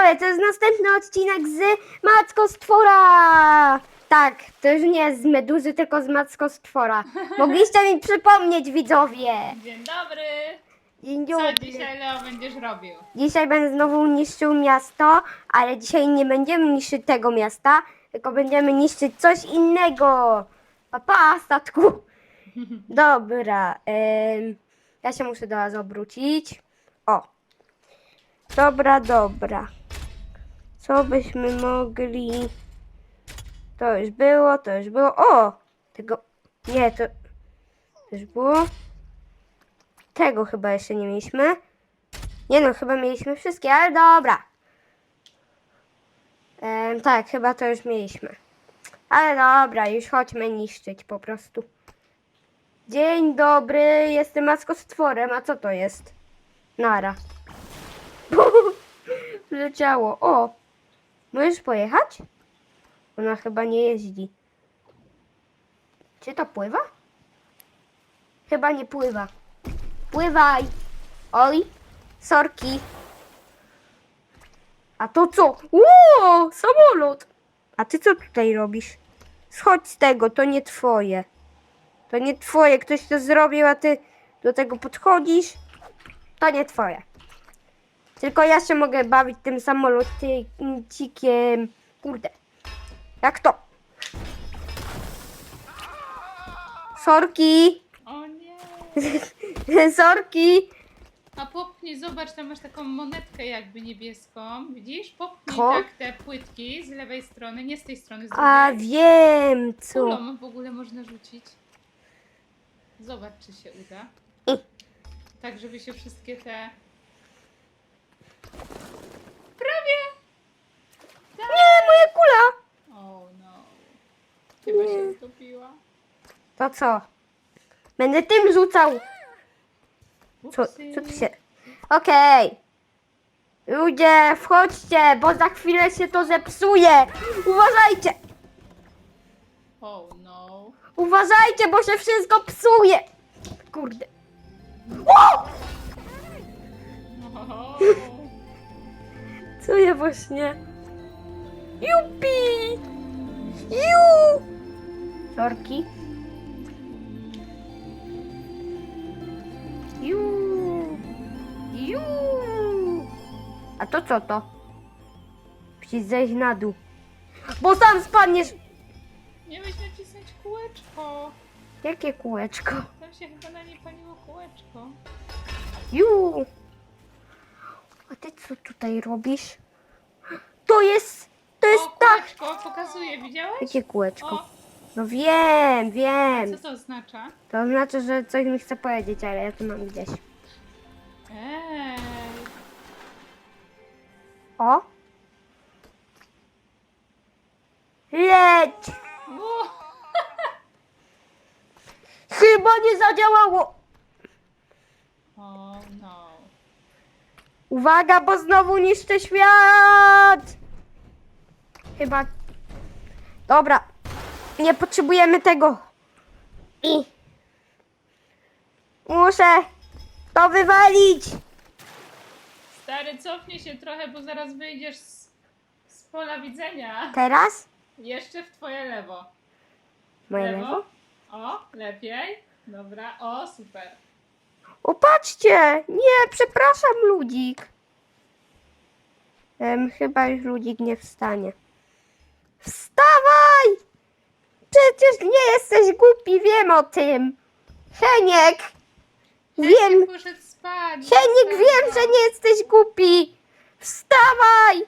widzowie, to jest następny odcinek z Macko Stwora! Tak, to już nie z Meduzy, tylko z Macko Stwora. Mogliście mi przypomnieć, widzowie! Dzień dobry! Dzień Co dobry. dzisiaj Leo będziesz robił? Dzisiaj będę znowu niszczył miasto, ale dzisiaj nie będziemy niszczyć tego miasta, tylko będziemy niszczyć coś innego. Papa, statku. Dobra, em, ja się muszę do was obrócić. Dobra, dobra. Co byśmy mogli... To już było, to już było. O! Tego... Nie, to... To już było. Tego chyba jeszcze nie mieliśmy. Nie no, chyba mieliśmy wszystkie, ale dobra. Em, tak, chyba to już mieliśmy. Ale dobra, już chodźmy niszczyć po prostu. Dzień dobry, jestem maskostworem, a co to jest? Nara. Wleciało. O! Możesz pojechać? Ona chyba nie jeździ. Czy to pływa? Chyba nie pływa. Pływaj! Oj, sorki. A to co? Ło, samolot. A ty co tutaj robisz? Schodź z tego, to nie twoje. To nie twoje, ktoś to zrobił, a ty do tego podchodzisz. To nie twoje. Tylko ja się mogę bawić tym samolocikiem. Kurde. Jak to? Sorki. O nie! Sorki. A popchnij, zobacz, tam masz taką monetkę jakby niebieską. Widzisz? Popchnij To? tak te płytki z lewej strony, nie z tej strony, z A drugiej. wiem co. Kulą w ogóle można rzucić. Zobacz, czy się uda. I. Tak, żeby się wszystkie te... Prawie! Nie, moja kula. O no. Chyba się stopiła. To co? Będę tym rzucał. Co, co tu się... Okej. Ludzie, wchodźcie, bo za chwilę się to zepsuje. Uważajcie. Oh no. Uważajcie, bo się wszystko psuje. Kurde. O! Ohoho. Co ja właśnie? Jupi! Ju! Sorki. Ju! Ju! A to co to? Musisz zejść na dół. Bo sam spadniesz. Miałeś nacisnąć kółeczko. Jakie kółeczko? Tam się chyba na nie paliło kółeczko. Ju! Ty co tutaj robisz? To jest... To jest o, tak! kółeczko pokazuje, widziałeś? Jakie kółeczko? O, No wiem, wiem. co to oznacza? To znaczy, że coś mi chce powiedzieć, ale ja to mam gdzieś. Ej, O! Leć! Chyba nie zadziałało! o no. Uwaga, bo znowu niszczę świat! Chyba... Dobra. Nie potrzebujemy tego. I... Muszę to wywalić! Stary, cofnij się trochę, bo zaraz wyjdziesz z, z pola widzenia. Teraz? Jeszcze w twoje lewo. Moje lewo? O, lepiej. Dobra, o, super. O, patrzcie! Nie, przepraszam, ludzik. Em, chyba już ludzik nie wstanie. Wstawaj! Przecież nie jesteś głupi, wiem o tym. Heniek! Wiem, poszedł spać. Heniek, wiem, że nie jesteś głupi. Wstawaj!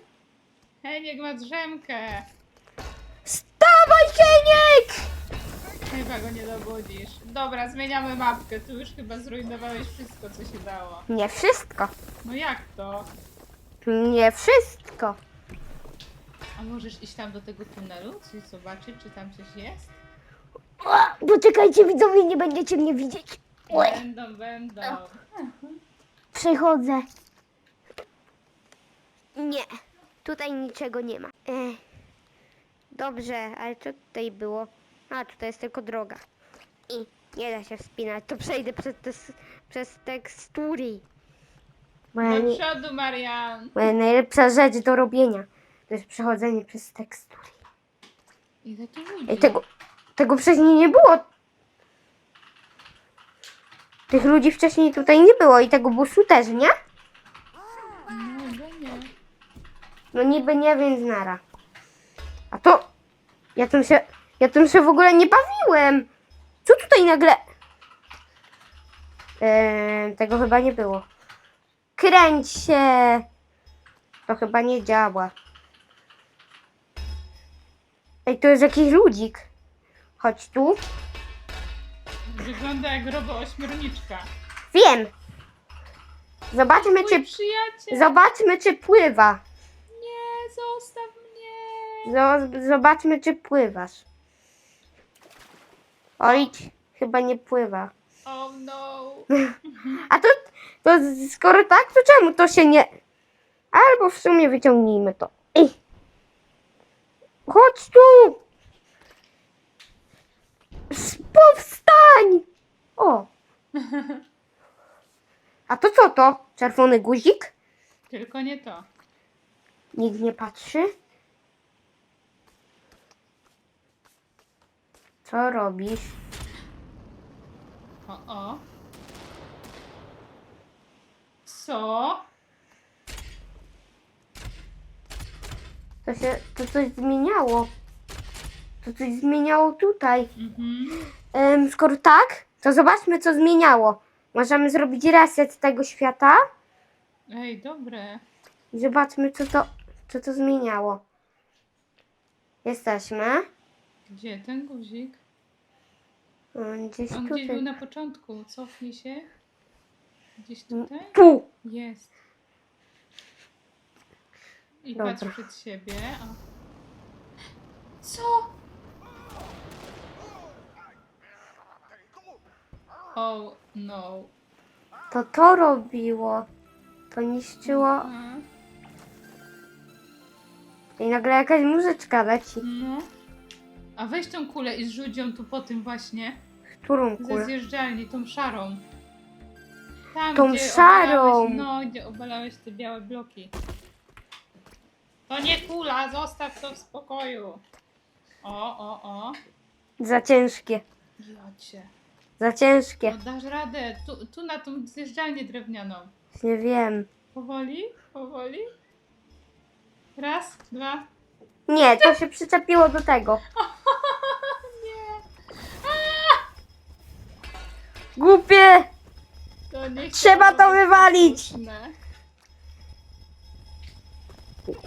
Heniek ma drzemkę. Wstawaj, Heniek! Chyba go nie dobudzisz. Dobra, zmieniamy mapkę. Tu już chyba zrujnowałeś wszystko, co się dało. Nie wszystko. No jak to? Nie wszystko. A możesz iść tam do tego tunelu? Coś zobaczyć, czy tam coś jest? O, poczekajcie, widzowie, nie będziecie mnie widzieć. Oj. Będą, będą. Przychodzę. Nie, tutaj niczego nie ma. Ech. Dobrze, ale co tutaj było? A, tutaj jest tylko droga. I nie da się wspinać, to przejdę przez, te, przez tekstury. Moja, Do nie, przodu, Marian. moja najlepsza rzecz do robienia to jest przechodzenie przez tekstury. Ile tu ludzi? Ej, tego, tego wcześniej nie było. Tych ludzi wcześniej tutaj nie było i tego busu też, nie? No, nie. No niby nie, więc nara. A to... Ja tym się... Ja tym się w ogóle nie bawiłem. Co tutaj nagle... Eee, tego chyba nie było. Kręć się! To chyba nie działa. Ej, to jest jakiś ludzik. Chodź tu. Wygląda jak robo ośmiorniczka. Wiem. Zobaczmy, Mój czy... przyjaciel. Zobaczmy, czy pływa. Nie, zostaw mnie. Zo- Zobaczmy, czy pływasz. Oj, chyba nie pływa. Oh no. A to, to skoro tak, to czemu to się nie... Albo w sumie wyciągnijmy to. Ej. Chodź tu! Powstań! O! A to co to? Czerwony guzik? Tylko nie to. Nikt nie patrzy? Co robisz? O, o. Co? To się, to coś zmieniało. To coś zmieniało tutaj. Mhm. Em, skoro tak, to zobaczmy, co zmieniało. Możemy zrobić reset tego świata Ej, dobre. i zobaczmy, co to, co to zmieniało. Jesteśmy. Gdzie ten guzik? Mm, Gdzieś On gdzieś był tutaj. na początku. Cofnij się. Gdzieś tutaj? Tu! Jest. I Dobra. patrz przed siebie. O. Co? Oh no. To to robiło. To niszczyło. A, I nagle jakaś muzyczka leci. no. A weź tą kulę i zrzuć ją tu po tym właśnie. Którą Ze kulę? zjeżdżalni, tą szarą. Tam, Tą gdzie szarą. Obalałeś, no, gdzie obalałeś te białe bloki. To nie kula, zostaw to w spokoju. O, o, o. Za ciężkie. Jocie. Za ciężkie. No dasz radę. Tu, tu na tą zjeżdżalnię drewnianą. Nie wiem. Powoli, powoli. Raz, dwa. Nie, to się przyczepiło do tego. Nie. Głupie! To nie Trzeba to wywalić. słuszne.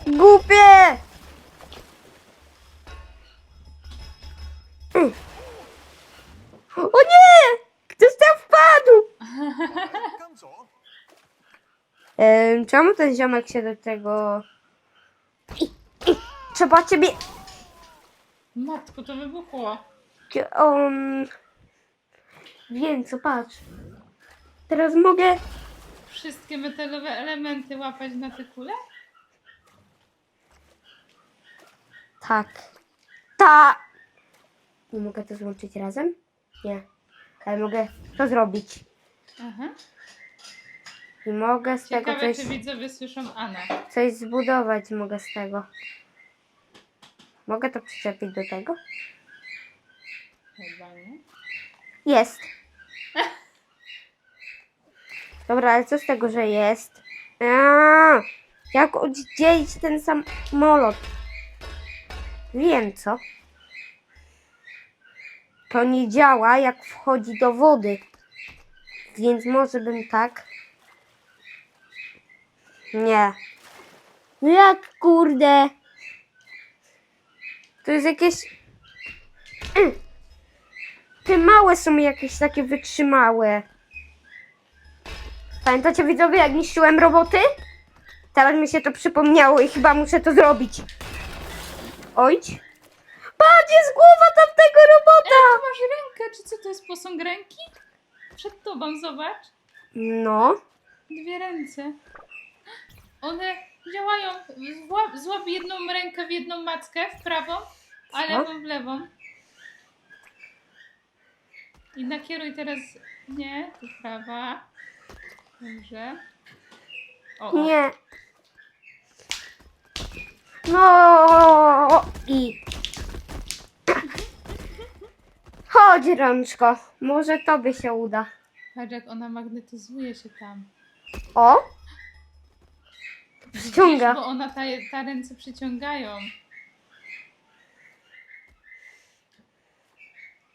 Głupie! O nie! Ktoś tam wpadł! Em, czemu ten ziomek się do tego... Trzeba ciebie... Matko, to wybuchło. On... Wiem co, patrz. Teraz mogę... Wszystkie metalowe elementy łapać na te kule? Tak. Ta... Nie mogę to złączyć razem? Nie. Ale mogę to zrobić. Aha. I mogę z tego Ciekawe, coś, czy widzowie słyszą Anę. coś zbudować. Mogę z tego. Mogę to przyczepić do tego? Chyba nie. Jest. Dobra, ale co z tego, że jest? Aaa, jak oddzielić ten samolot? Wiem co. To nie działa, jak wchodzi do wody. Więc może bym tak. Nie. No jak kurde? To jest jakieś. Mm. Te małe są jakieś takie wytrzymałe. Pamiętacie widzowie, jak niszczyłem roboty? Teraz mi się to przypomniało i chyba muszę to zrobić. Oj. Patrz, jest głowa tamtego robota! Tu masz rękę, czy co to jest posąg ręki? Przed tobą, zobacz. No. Dwie ręce. One działają. Złap, złap jedną rękę w jedną mackę, w prawą, a Co? lewą w lewą. I nakieruj teraz. Nie, tu prawa. Dobrze. O, o. Nie. No i. Chodź, rączko. Może tobie się uda. Patrz jak ona magnetyzuje się tam. O! Widzisz, Ściąga. bo ona ta, ta ręce przyciągają.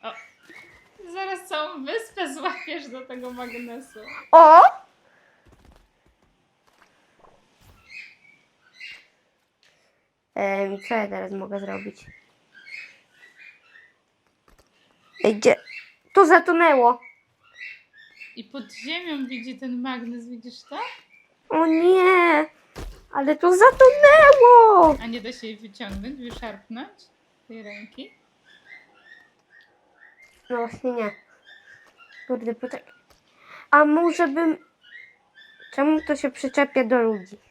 O. Zaraz całą wyspę złapiesz do tego magnesu. O! Em, co ja teraz mogę zrobić? Ej, Gdzie? Tu zatonęło. I pod ziemią widzi ten magnes, widzisz to? O nie! Ale tu zatonęło! A nie da się jej wyciągnąć, wyszarpnąć tej ręki? No właśnie nie. Kurde, poczekaj. A może bym... Czemu to się przyczepia do ludzi?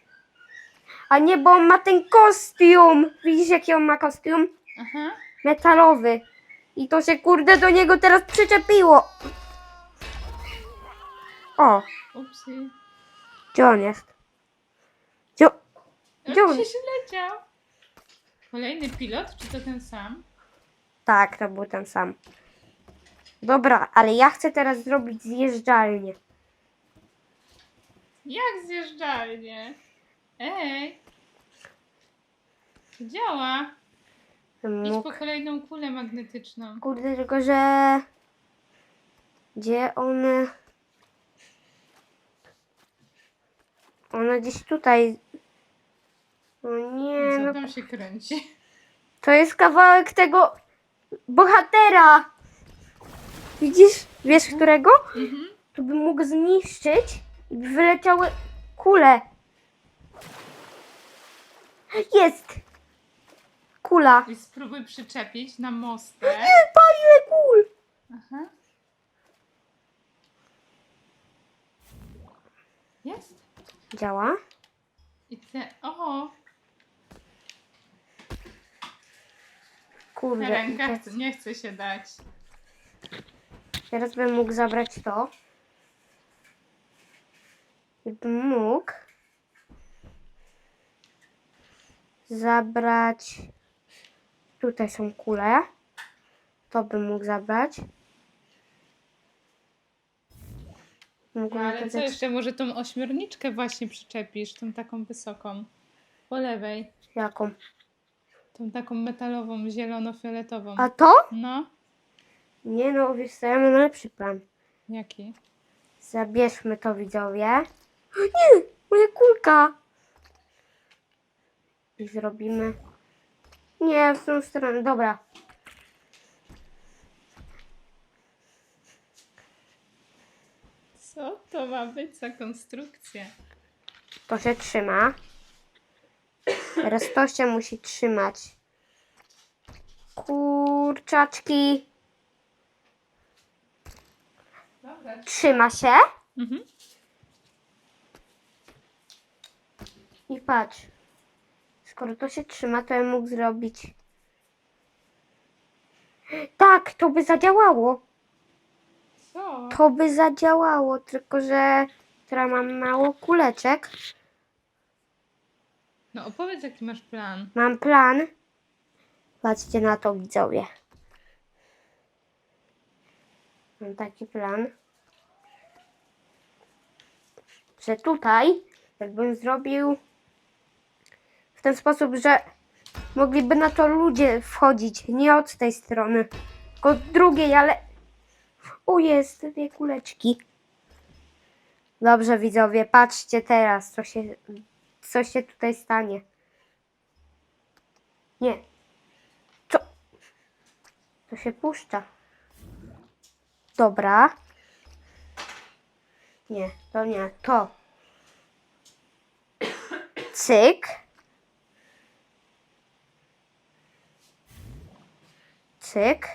A nie, bo on ma ten kostium! Widzisz, jaki on ma kostium? Aha. Metalowy. I to się, kurde, do niego teraz przyczepiło. O, Upsi. gdzie on jest? Gdzie... Gdzie on? Leciał. Kolejny pilot, czy to ten sam? Tak, to był ten sam. Dobra, ale ja chcę teraz zrobić zjeżdżalnię. Jak zjeżdżalnie? Ej! To działa. Idź Mógł... po kolejną kulę magnetyczną. Kurde, tylko że... Gdzie one... Ona gdzieś tutaj... O nie, Co no... tam się kręci? To jest kawałek tego bohatera. Widzisz? Wiesz którego? Mhm. To bym mógł zniszczyć i by wyleciały kule. Jest! Kula. I spróbuj przyczepić na mostek. Nie, pa, ile kul! Aha. Jest. Działa? I te. O! Kurde. Ręka chce, nie chce się dać. Teraz bym mógł zabrać to. I bym mógł zabrać. Tutaj są kule. To bym mógł zabrać. No, Mógłbym ale co jeszcze? Może tą ośmiorniczkę właśnie przyczepisz, tą taką wysoką. Po lewej. Jaką? Tą taką metalową, zielono-fioletową. A to? No. Nie no, wiesz co, ja mam lepszy plan. Jaki? Zabierzmy to widzowie. Nie! Moja kulka! I zrobimy. Nie, w tą stronę, dobra. Co to ma być za konstrukcja? To się trzyma. Teraz to się musi trzymać. Kurczaczki. Dobra. Trzyma się. Mhm. I patrz. Skoro to się trzyma, to ja mógł zrobić. Tak, to by zadziałało. Co? To by zadziałało, tylko że teraz mam mało kuleczek. No opowiedz jaki masz plan. Mam plan. Patrzcie na to, widzowie. Mam taki plan, że tutaj, jakbym zrobił w ten sposób, że mogliby na to ludzie wchodzić, nie od tej strony, tylko od drugiej, ale o jest, dwie kuleczki. Dobrze, widzowie, patrzcie teraz, co się, co się tutaj stanie. Nie. Co? To się puszcza. Dobra. Nie, to nie, to. Cyk. Cyk.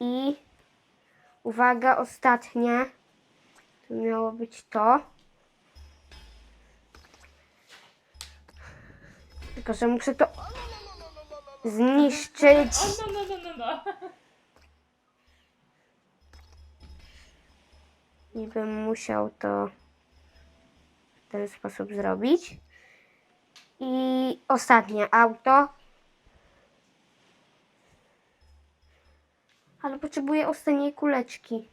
I uwaga, ostatnie. To miało być to. Tylko, że muszę to zniszczyć. No, no, no. i bym musiał to w ten sposób zrobić. I ostatnie auto. Ale potrzebuję ostatniej kuleczki.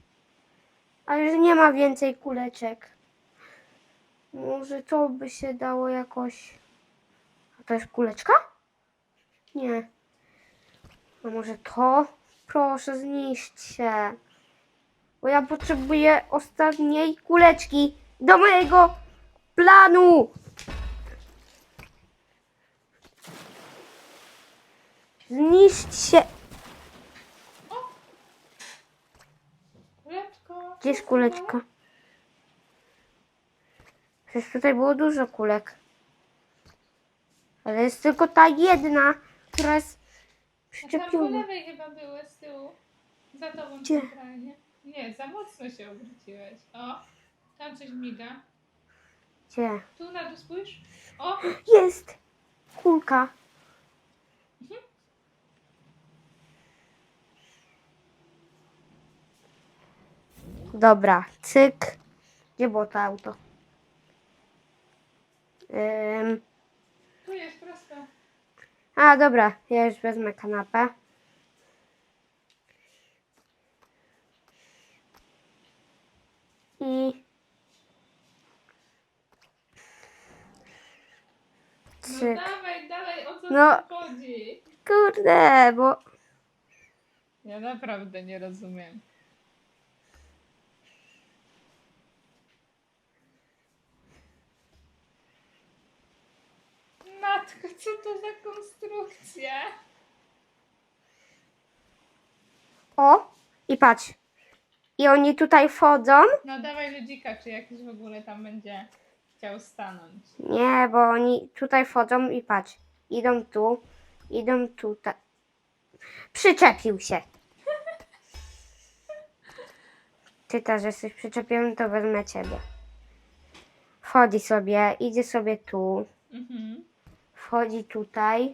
Ale że nie ma więcej kuleczek. Może to by się dało jakoś. A to jest kuleczka? Nie. A może to? Proszę, zniszcz się. Bo ja potrzebuję ostatniej kuleczki do mojego planu. Zniszcz się. Kuleczko. Gdzie jest kuleczka? Przecież tutaj było dużo kulek. Ale jest tylko ta jedna, która jest A tam po przyczepiona. lewej chyba były z tyłu. Za tobą Gdzie? centralnie. Nie, za mocno się obróciłeś. O, tam coś miga. Gdzie? Tu na dół spójrz. O, Jest! Kulka. Dobra, cyk. Gdzie było to auto? Ym, tu jest prosto. a, dobra, ja już wezmę kanapę. I... No Cyk. dawaj, dalej, o co No. tu chodzi? Kurde, bo... Ja naprawdę nie rozumiem. Matko, co to za konstrukcja? O! I patrz. I oni tutaj wchodzą. No dawaj ludzika, czy jakiś w ogóle tam będzie chciał stanąć. Nie, bo oni tutaj wchodzą i patrz. Idą tu, idą tutaj. Przyczepił się. Ty też jesteś przyczepiony, to wezmę ciebie. Wchodzi sobie, idzie sobie tu, Mhm. Wchodzi tutaj,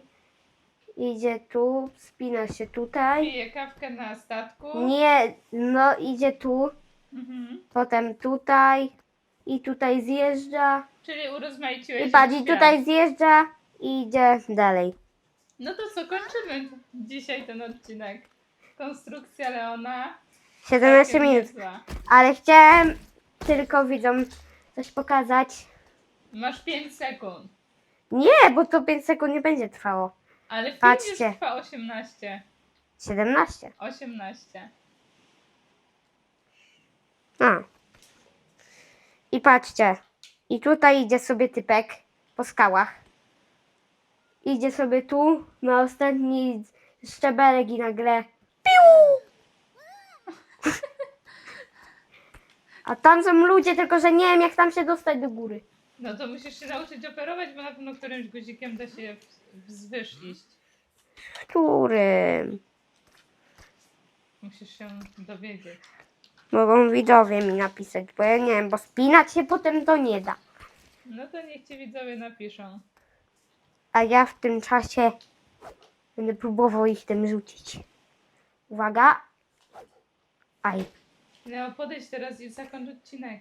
idzie tu, spina się tutaj. Pije kawkę na statku. Nie, no idzie tu, Mhm. potem tutaj i tutaj zjeżdża. Czyli urozmaiciłeś I patrz, i świat. tutaj zjeżdża i idzie dalej. No to co, kończymy dzisiaj ten odcinek. Konstrukcja Leona. 17 Całkiem minut. niezła. Ale chciałem tylko widzom coś pokazać. Masz 5 sekund. Nie, bo to 5 sekund nie będzie trwało. Ale film Patrzcie. już trwa 18. 17. 18. A. I patrzcie. I tutaj idzie sobie typek po skałach. Idzie sobie tu, na ostatni szczebelek i nagle piu! A tam są ludzie, tylko że nie wiem jak tam się dostać do góry. No to musisz się nauczyć operować, bo na pewno którymś guzikiem da się w- wzwyż iść. Którym? Musisz się dowiedzieć. Mogą widzowie mi napisać, bo ja nie wiem, bo spinać się potem to nie da. No to niech ci widzowie napiszą. A ja w tym czasie będę próbował ich tym rzucić. Uwaga. Aj. Leo, podejdź teraz i zakończ odcinek.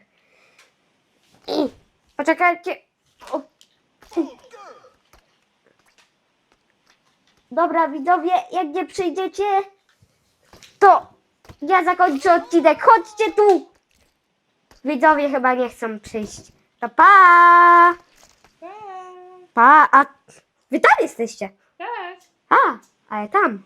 I. Poczekajcie. O. Dobra, widzowie, jak nie przyjdziecie, to ja zakończę odcinek. Chodźcie tu. Widzowie chyba nie chcą przyjść. To pa! Pa! A wy tam jesteście. Tak! A, ale tam.